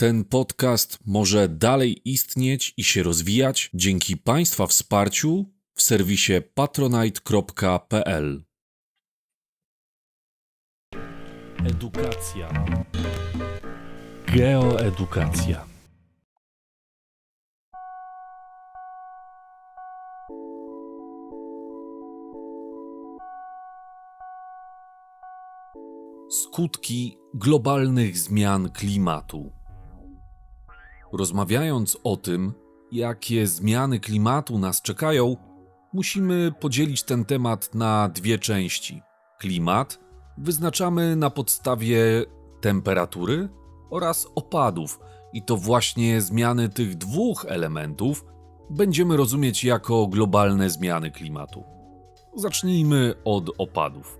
Ten podcast może dalej istnieć i się rozwijać dzięki Państwa wsparciu w serwisie patronite.pl. Edukacja. Geoedukacja. Skutki globalnych zmian klimatu. Rozmawiając o tym, jakie zmiany klimatu nas czekają, musimy podzielić ten temat na dwie części. Klimat wyznaczamy na podstawie temperatury oraz opadów, i to właśnie zmiany tych dwóch elementów będziemy rozumieć jako globalne zmiany klimatu. Zacznijmy od opadów.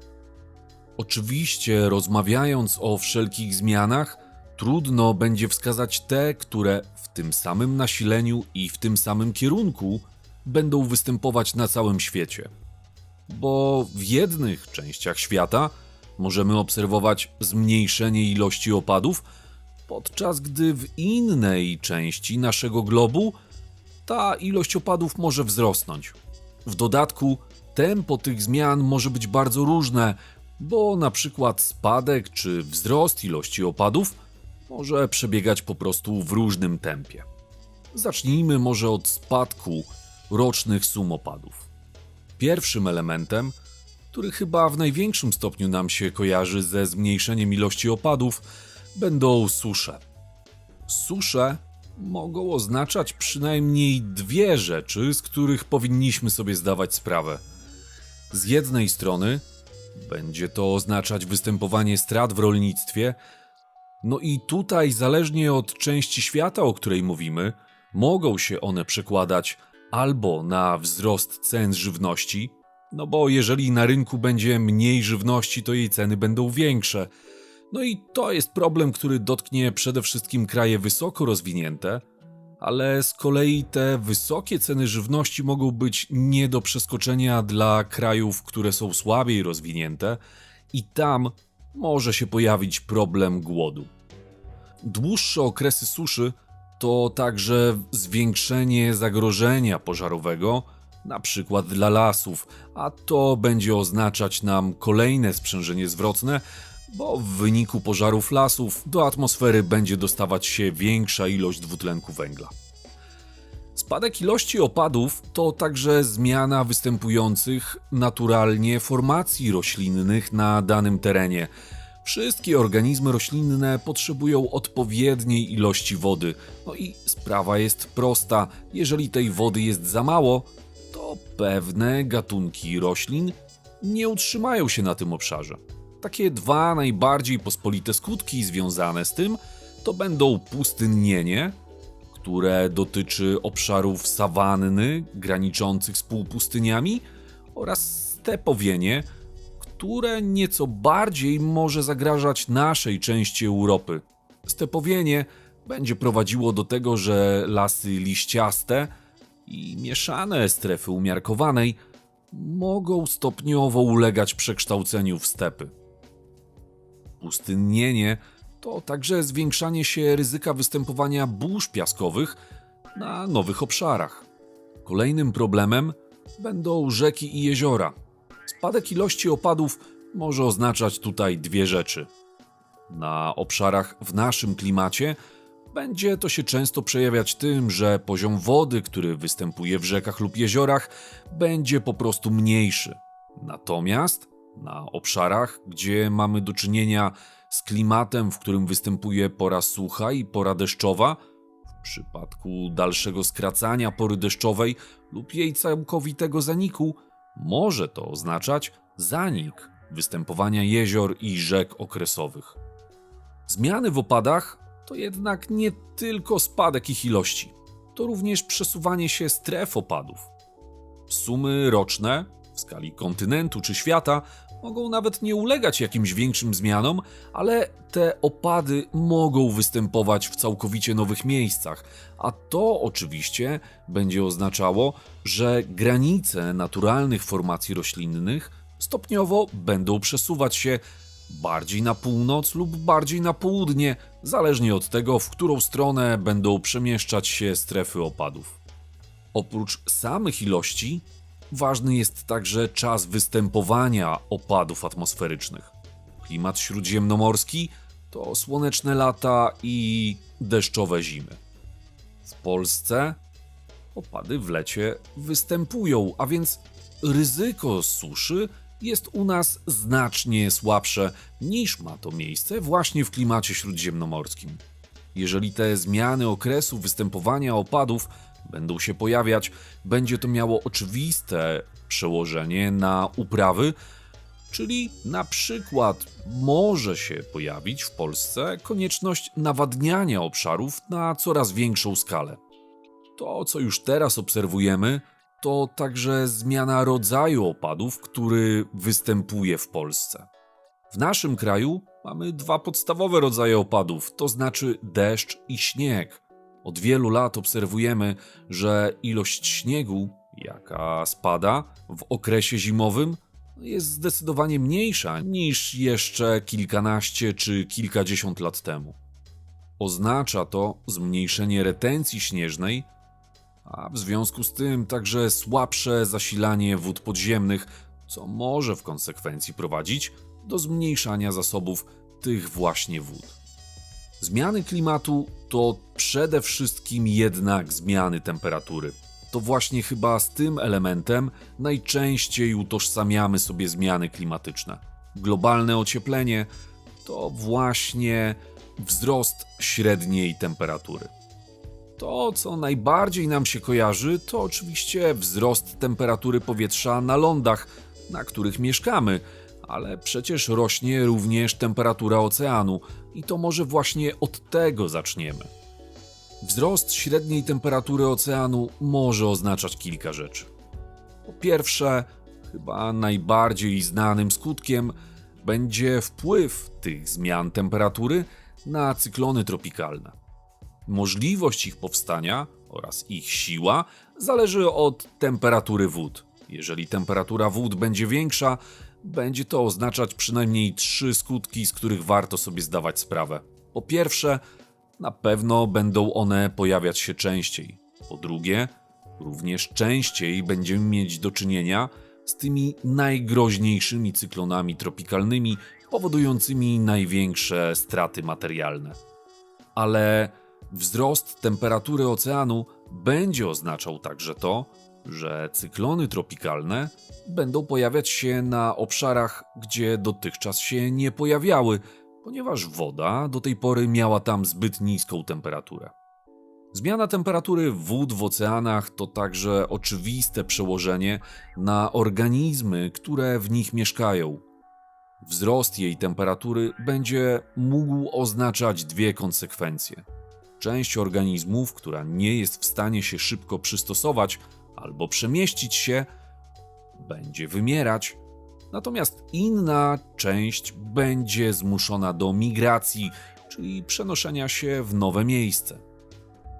Oczywiście, rozmawiając o wszelkich zmianach, trudno będzie wskazać te, które w tym samym nasileniu i w tym samym kierunku będą występować na całym świecie. Bo w jednych częściach świata możemy obserwować zmniejszenie ilości opadów, podczas gdy w innej części naszego globu ta ilość opadów może wzrosnąć. W dodatku tempo tych zmian może być bardzo różne, bo na przykład spadek czy wzrost ilości opadów może przebiegać po prostu w różnym tempie. Zacznijmy może od spadku rocznych sum opadów. Pierwszym elementem, który chyba w największym stopniu nam się kojarzy ze zmniejszeniem ilości opadów, będą susze. Susze mogą oznaczać przynajmniej dwie rzeczy, z których powinniśmy sobie zdawać sprawę. Z jednej strony będzie to oznaczać występowanie strat w rolnictwie, no i tutaj, zależnie od części świata, o której mówimy, mogą się one przekładać albo na wzrost cen żywności, no bo jeżeli na rynku będzie mniej żywności, to jej ceny będą większe. No i to jest problem, który dotknie przede wszystkim kraje wysoko rozwinięte, ale z kolei te wysokie ceny żywności mogą być nie do przeskoczenia dla krajów, które są słabiej rozwinięte, i tam może się pojawić problem głodu. Dłuższe okresy suszy to także zwiększenie zagrożenia pożarowego, na przykład dla lasów, a to będzie oznaczać nam kolejne sprzężenie zwrotne, bo w wyniku pożarów lasów do atmosfery będzie dostawać się większa ilość dwutlenku węgla. Spadek ilości opadów to także zmiana występujących naturalnie formacji roślinnych na danym terenie. Wszystkie organizmy roślinne potrzebują odpowiedniej ilości wody. No i sprawa jest prosta: jeżeli tej wody jest za mało, to pewne gatunki roślin nie utrzymają się na tym obszarze. Takie dwa najbardziej pospolite skutki związane z tym to będą pustynnienie, które dotyczy obszarów sawanny graniczących z półpustyniami oraz stepowienie, które nieco bardziej może zagrażać naszej części Europy. Stepowienie będzie prowadziło do tego, że lasy liściaste i mieszane strefy umiarkowanej mogą stopniowo ulegać przekształceniu w stepy. Pustynnienie to także zwiększanie się ryzyka występowania burz piaskowych na nowych obszarach. Kolejnym problemem będą rzeki i jeziora. Spadek ilości opadów może oznaczać tutaj dwie rzeczy. Na obszarach w naszym klimacie będzie to się często przejawiać tym, że poziom wody, który występuje w rzekach lub jeziorach, będzie po prostu mniejszy. Natomiast na obszarach, gdzie mamy do czynienia z klimatem, w którym występuje pora sucha i pora deszczowa, w przypadku dalszego skracania pory deszczowej lub jej całkowitego zaniku, może to oznaczać zanik występowania jezior i rzek okresowych. Zmiany w opadach to jednak nie tylko spadek ich ilości, to również przesuwanie się stref opadów. Sumy roczne w skali kontynentu czy świata mogą nawet nie ulegać jakimś większym zmianom, ale te opady mogą występować w całkowicie nowych miejscach, a to oczywiście będzie oznaczało, że granice naturalnych formacji roślinnych stopniowo będą przesuwać się, bardziej na północ lub bardziej na południe, zależnie od tego, w którą stronę będą przemieszczać się strefy opadów. Oprócz samych ilości, ważny jest także czas występowania opadów atmosferycznych. Klimat śródziemnomorski to słoneczne lata i deszczowe zimy. W Polsce opady w lecie występują, a więc ryzyko suszy jest u nas znacznie słabsze niż ma to miejsce właśnie w klimacie śródziemnomorskim. Jeżeli te zmiany okresu występowania opadów będą się pojawiać, będzie to miało oczywiste przełożenie na uprawy, czyli na przykład może się pojawić w Polsce konieczność nawadniania obszarów na coraz większą skalę. To, co już teraz obserwujemy, to także zmiana rodzaju opadów, który występuje w Polsce. W naszym kraju mamy dwa podstawowe rodzaje opadów, to znaczy deszcz i śnieg. Od wielu lat obserwujemy, że ilość śniegu, jaka spada w okresie zimowym, jest zdecydowanie mniejsza niż jeszcze kilkanaście czy kilkadziesiąt lat temu. Oznacza to zmniejszenie retencji śnieżnej, a w związku z tym także słabsze zasilanie wód podziemnych, co może w konsekwencji prowadzić do zmniejszania zasobów tych właśnie wód. Zmiany klimatu to przede wszystkim jednak zmiany temperatury. To właśnie chyba z tym elementem najczęściej utożsamiamy sobie zmiany klimatyczne. Globalne ocieplenie to właśnie wzrost średniej temperatury. To, co najbardziej nam się kojarzy, to oczywiście wzrost temperatury powietrza na lądach, na których mieszkamy, ale przecież rośnie również temperatura oceanu i to może właśnie od tego zaczniemy. Wzrost średniej temperatury oceanu może oznaczać kilka rzeczy. Po pierwsze, chyba najbardziej znanym skutkiem będzie wpływ tych zmian temperatury na cyklony tropikalne. Możliwość ich powstania oraz ich siła zależy od temperatury wód. Jeżeli temperatura wód będzie większa, będzie to oznaczać przynajmniej trzy skutki, z których warto sobie zdawać sprawę. Po pierwsze, na pewno będą one pojawiać się częściej. Po drugie, również częściej będziemy mieć do czynienia z tymi najgroźniejszymi cyklonami tropikalnymi, powodującymi największe straty materialne. Ale wzrost temperatury oceanu będzie oznaczał także to, że cyklony tropikalne będą pojawiać się na obszarach, gdzie dotychczas się nie pojawiały, ponieważ woda do tej pory miała tam zbyt niską temperaturę. Zmiana temperatury wód w oceanach to także oczywiste przełożenie na organizmy, które w nich mieszkają. Wzrost jej temperatury będzie mógł oznaczać dwie konsekwencje. Część organizmów, która nie jest w stanie się szybko przystosować albo przemieścić się, będzie wymierać, natomiast inna część będzie zmuszona do migracji, czyli przenoszenia się w nowe miejsce.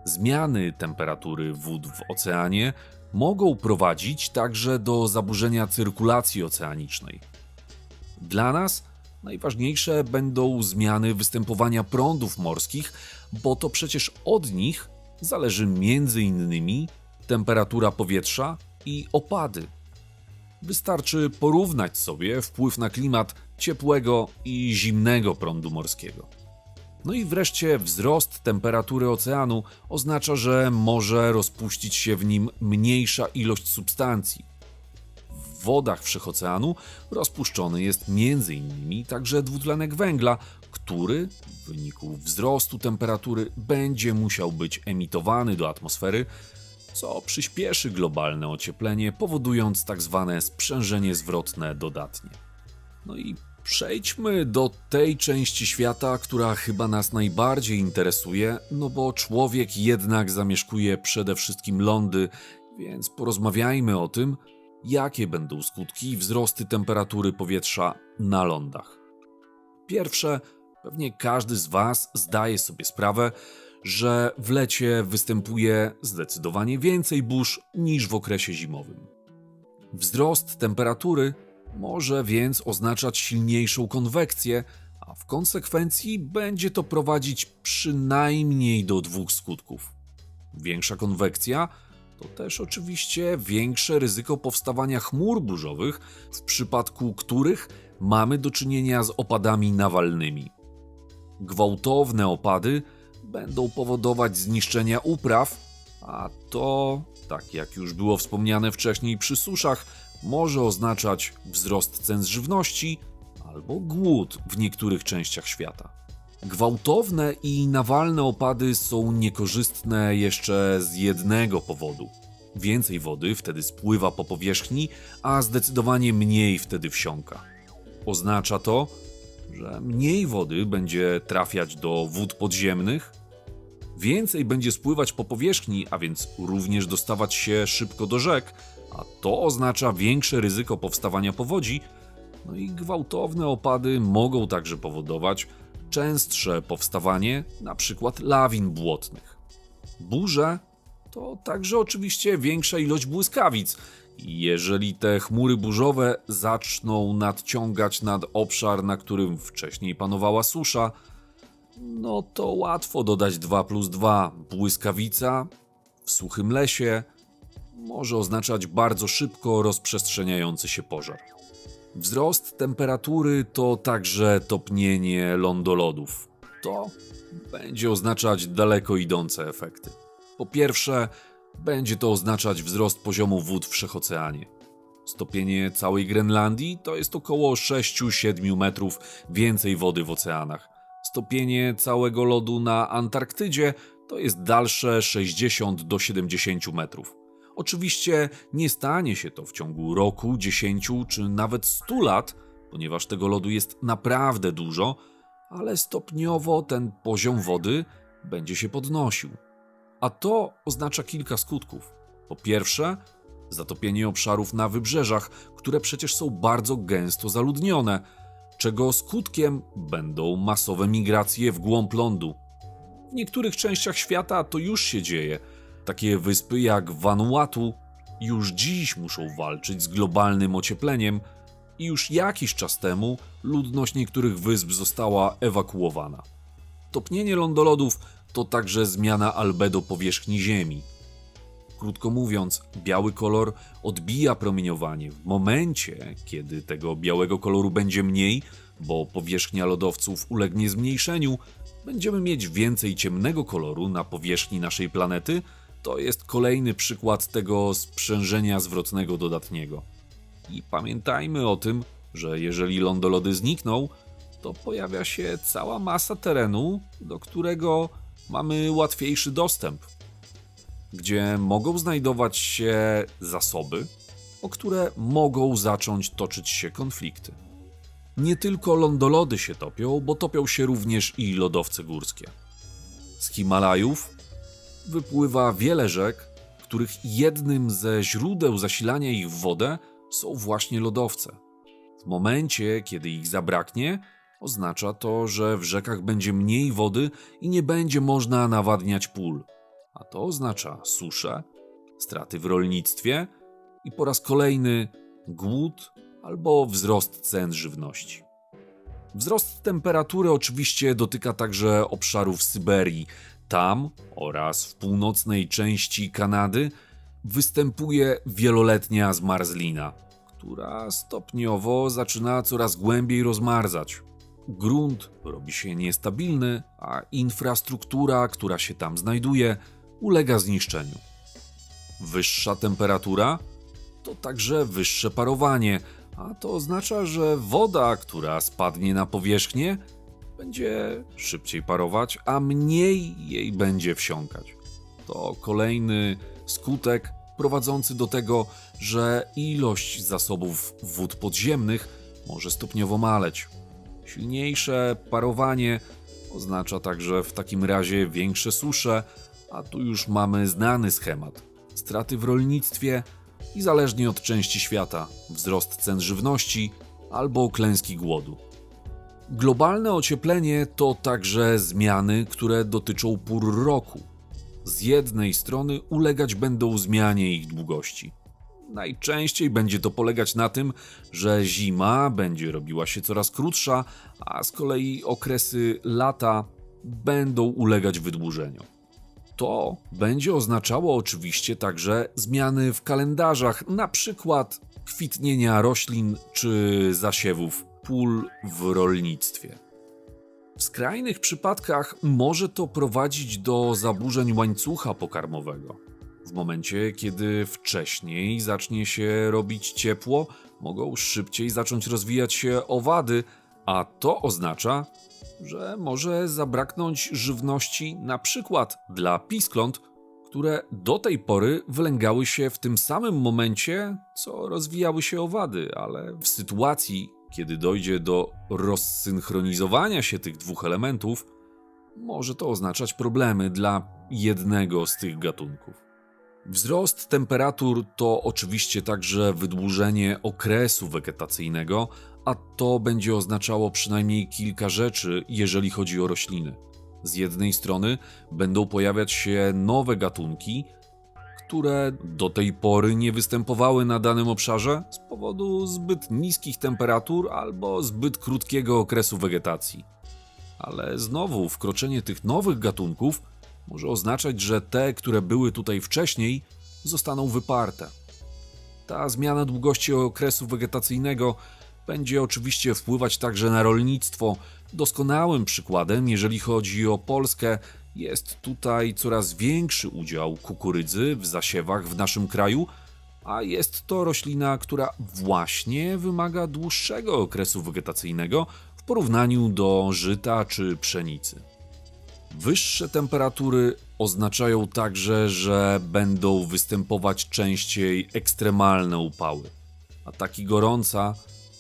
Zmiany temperatury wód w oceanie mogą prowadzić także do zaburzenia cyrkulacji oceanicznej. Dla nas najważniejsze będą zmiany występowania prądów morskich, bo to przecież od nich zależy między innymi temperatura powietrza i opady. Wystarczy porównać sobie wpływ na klimat ciepłego i zimnego prądu morskiego. No i wreszcie wzrost temperatury oceanu oznacza, że może rozpuścić się w nim mniejsza ilość substancji. W wodach wszechoceanu rozpuszczony jest m.in. także dwutlenek węgla, który w wyniku wzrostu temperatury będzie musiał być emitowany do atmosfery, co przyspieszy globalne ocieplenie, powodując tak zwane sprzężenie zwrotne dodatnie. No i przejdźmy do tej części świata, która chyba nas najbardziej interesuje, no bo człowiek jednak zamieszkuje przede wszystkim lądy, więc porozmawiajmy o tym, jakie będą skutki wzrosty temperatury powietrza na lądach. Pierwsze, pewnie każdy z Was zdaje sobie sprawę, że w lecie występuje zdecydowanie więcej burz niż w okresie zimowym. Wzrost temperatury może więc oznaczać silniejszą konwekcję, a w konsekwencji będzie to prowadzić przynajmniej do dwóch skutków. Większa konwekcja to też oczywiście większe ryzyko powstawania chmur burzowych, w przypadku których mamy do czynienia z opadami nawalnymi. Gwałtowne opady będą powodować zniszczenia upraw, a to, tak jak już było wspomniane wcześniej przy suszach, może oznaczać wzrost cen żywności albo głód w niektórych częściach świata. Gwałtowne i nawalne opady są niekorzystne jeszcze z jednego powodu. Więcej wody wtedy spływa po powierzchni, a zdecydowanie mniej wtedy wsiąka. Oznacza to, że mniej wody będzie trafiać do wód podziemnych, więcej będzie spływać po powierzchni, a więc również dostawać się szybko do rzek, a to oznacza większe ryzyko powstawania powodzi, no i gwałtowne opady mogą także powodować częstsze powstawanie np. lawin błotnych. Burze to także oczywiście większa ilość błyskawic. Jeżeli te chmury burzowe zaczną nadciągać nad obszar, na którym wcześniej panowała susza, no to łatwo dodać 2 plus 2. Błyskawica w suchym lesie może oznaczać bardzo szybko rozprzestrzeniający się pożar. Wzrost temperatury to także topnienie lądolodów. To będzie oznaczać daleko idące efekty. Po pierwsze, będzie to oznaczać wzrost poziomu wód w wszechoceanie. Stopienie całej Grenlandii to jest około 6-7 metrów więcej wody w oceanach. Stopienie całego lodu na Antarktydzie to jest dalsze 60 do 70 metrów. Oczywiście nie stanie się to w ciągu roku, 10 czy nawet 100 lat, ponieważ tego lodu jest naprawdę dużo, ale stopniowo ten poziom wody będzie się podnosił. A to oznacza kilka skutków. Po pierwsze, zatopienie obszarów na wybrzeżach, które przecież są bardzo gęsto zaludnione, czego skutkiem będą masowe migracje w głąb lądu. W niektórych częściach świata to już się dzieje. Takie wyspy jak Vanuatu już dziś muszą walczyć z globalnym ociepleniem i już jakiś czas temu ludność niektórych wysp została ewakuowana. Topnienie lądolodów to także zmiana albedo powierzchni Ziemi. Krótko mówiąc, biały kolor odbija promieniowanie. W momencie, kiedy tego białego koloru będzie mniej, bo powierzchnia lodowców ulegnie zmniejszeniu, będziemy mieć więcej ciemnego koloru na powierzchni naszej planety. To jest kolejny przykład tego sprzężenia zwrotnego dodatniego. I pamiętajmy o tym, że jeżeli lądolody znikną, to pojawia się cała masa terenu, do którego mamy łatwiejszy dostęp, gdzie mogą znajdować się zasoby, o które mogą zacząć toczyć się konflikty. Nie tylko lądolody się topią, bo topią się również i lodowce górskie. Z Himalajów wypływa wiele rzek, których jednym ze źródeł zasilania ich w wodę są właśnie lodowce. W momencie, kiedy ich zabraknie, oznacza to, że w rzekach będzie mniej wody i nie będzie można nawadniać pól. A to oznacza suszę, straty w rolnictwie i po raz kolejny głód albo wzrost cen żywności. Wzrost temperatury oczywiście dotyka także obszarów Syberii. Tam oraz w północnej części Kanady występuje wieloletnia zmarzlina, która stopniowo zaczyna coraz głębiej rozmarzać. Grunt robi się niestabilny, a infrastruktura, która się tam znajduje, ulega zniszczeniu. Wyższa temperatura to także wyższe parowanie, a to oznacza, że woda, która spadnie na powierzchnię, będzie szybciej parować, a mniej jej będzie wsiąkać. To kolejny skutek prowadzący do tego, że ilość zasobów wód podziemnych może stopniowo maleć. Silniejsze parowanie oznacza także w takim razie większe susze, a tu już mamy znany schemat. Straty w rolnictwie i zależnie od części świata wzrost cen żywności albo klęski głodu. Globalne ocieplenie to także zmiany, które dotyczą pór roku. Z jednej strony ulegać będą zmianie ich długości. Najczęściej będzie to polegać na tym, że zima będzie robiła się coraz krótsza, a z kolei okresy lata będą ulegać wydłużeniu. To będzie oznaczało oczywiście także zmiany w kalendarzach, na przykład kwitnienia roślin czy zasiewów pól w rolnictwie. W skrajnych przypadkach może to prowadzić do zaburzeń łańcucha pokarmowego. W momencie, kiedy wcześniej zacznie się robić ciepło, mogą szybciej zacząć rozwijać się owady, a to oznacza, że może zabraknąć żywności na przykład dla piskląt, które do tej pory wylęgały się w tym samym momencie, co rozwijały się owady, ale w sytuacji, kiedy dojdzie do rozsynchronizowania się tych dwóch elementów, może to oznaczać problemy dla jednego z tych gatunków. Wzrost temperatur to oczywiście także wydłużenie okresu wegetacyjnego, a to będzie oznaczało przynajmniej kilka rzeczy, jeżeli chodzi o rośliny. Z jednej strony będą pojawiać się nowe gatunki, które do tej pory nie występowały na danym obszarze z powodu zbyt niskich temperatur albo zbyt krótkiego okresu wegetacji. Ale znowu wkroczenie tych nowych gatunków może oznaczać, że te, które były tutaj wcześniej, zostaną wyparte. Ta zmiana długości okresu wegetacyjnego będzie oczywiście wpływać także na rolnictwo. Doskonałym przykładem, jeżeli chodzi o Polskę, jest tutaj coraz większy udział kukurydzy w zasiewach w naszym kraju, a jest to roślina, która właśnie wymaga dłuższego okresu wegetacyjnego w porównaniu do żyta czy pszenicy. Wyższe temperatury oznaczają także, że będą występować częściej ekstremalne upały. Ataki gorąca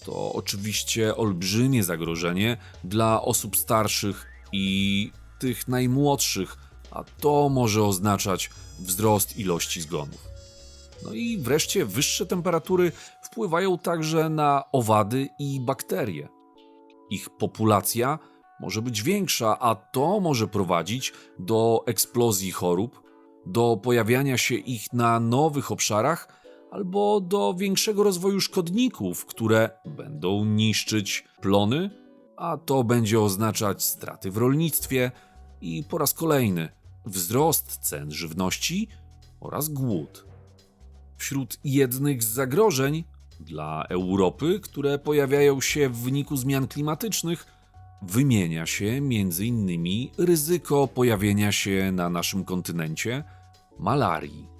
to oczywiście olbrzymie zagrożenie dla osób starszych i tych najmłodszych, a to może oznaczać wzrost ilości zgonów. No i wreszcie wyższe temperatury wpływają także na owady i bakterie. Ich populacja może być większa, a to może prowadzić do eksplozji chorób, do pojawiania się ich na nowych obszarach albo do większego rozwoju szkodników, które będą niszczyć plony, a to będzie oznaczać straty w rolnictwie i po raz kolejny wzrost cen żywności oraz głód. Wśród jednych z zagrożeń dla Europy, które pojawiają się w wyniku zmian klimatycznych, wymienia się m.in. ryzyko pojawienia się na naszym kontynencie malarii.